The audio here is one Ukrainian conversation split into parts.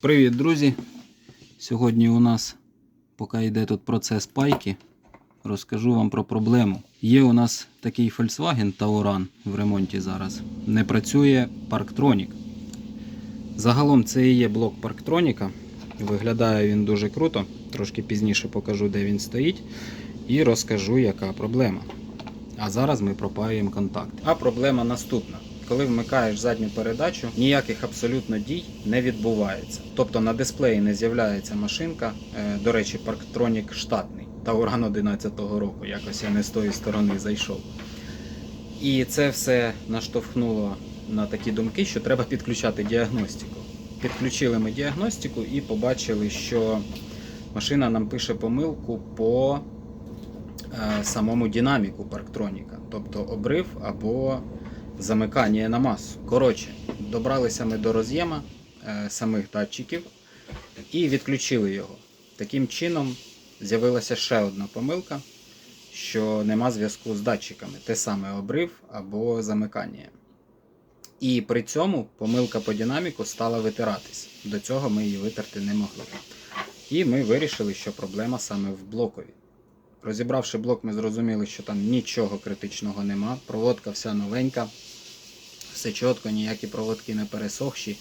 Привіт, друзі! Сьогодні у нас, поки йде тут процес пайки, розкажу вам про проблему. Є у нас такий Volkswagen Tauran в ремонті зараз. Не працює Parktronic. Загалом це і є блок Parktronica. Виглядає він дуже круто. Трошки пізніше покажу, де він стоїть, і розкажу, яка проблема. А зараз ми пропаюємо контакт. А проблема наступна. Коли вмикаєш задню передачу, ніяких абсолютно дій не відбувається. Тобто на дисплеї не з'являється машинка. Е, До речі, Parktronic штатний. Тауран 11-го року. Якось я не з тої сторони зайшов. І це все наштовхнуло на такі думки, що треба підключати діагностику. Підключили ми діагностику і побачили, що машина нам пише помилку по е, самому динаміку парктроніка, тобто обрив або замикання на масу. Коротше, добралися ми до роз'єма е, самих датчиків і відключили його. Таким чином з'явилася ще одна помилка, що нема зв'язку з датчиками, те саме обрив або замикання. І при цьому помилка по динаміку стала витиратись. До цього ми її витерти не могли. І ми вирішили, що проблема саме в блокові. Розібравши блок, ми зрозуміли, що там нічого критичного нема. Проводка вся новенька, все чітко, ніякі проводки не пересохші.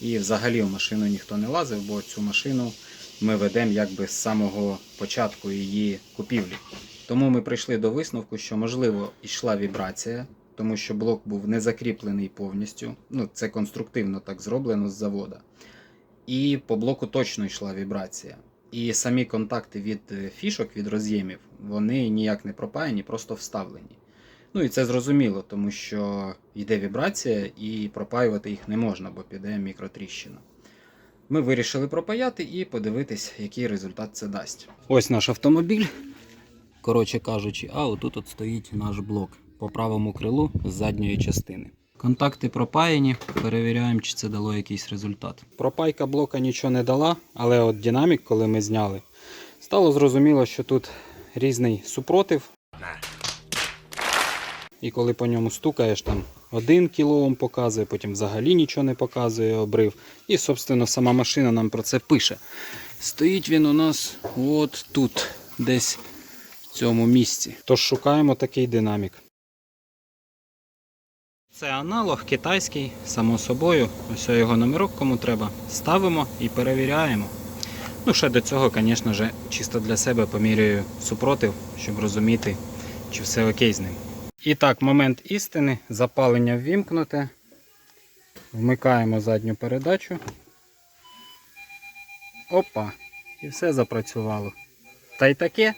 І взагалі в машину ніхто не лазив, бо цю машину ми ведемо якби з самого початку її купівлі. Тому ми прийшли до висновку, що можливо йшла вібрація, тому що блок був не закріплений повністю. Ну, це конструктивно так зроблено з завода. І по блоку точно йшла вібрація. І самі контакти від е, фішок, від роз'ємів, вони ніяк не пропаяні, просто вставлені. Ну і це зрозуміло, тому що йде вібрація і пропаювати їх не можна, бо піде мікротріщина. Ми вирішили пропаяти і подивитись, який результат це дасть. Ось наш автомобіль. Коротше кажучи, а отут от стоїть наш блок по правому крилу з задньої частини. Контакти пропаяні, перевіряємо, чи це дало якийсь результат. Пропайка блока нічого не дала, але от динамік, коли ми зняли, стало зрозуміло, що тут різний супротив. І коли по ньому стукаєш, там 1 кОм показує, потім взагалі нічого не показує обрив. І, собственно, сама машина нам про це пише. Стоїть він у нас от тут, десь в цьому місці. Тож шукаємо такий динамік. Це аналог китайський, само собою. Ось його номерок кому треба. Ставимо і перевіряємо. Ну, ще до цього, звісно ж, чисто для себе поміряю супротив, щоб розуміти, чи все окей з ним. І так, момент істини. Запалення ввімкнуте. Вмикаємо задню передачу. Опа! І все запрацювало. Та й таке.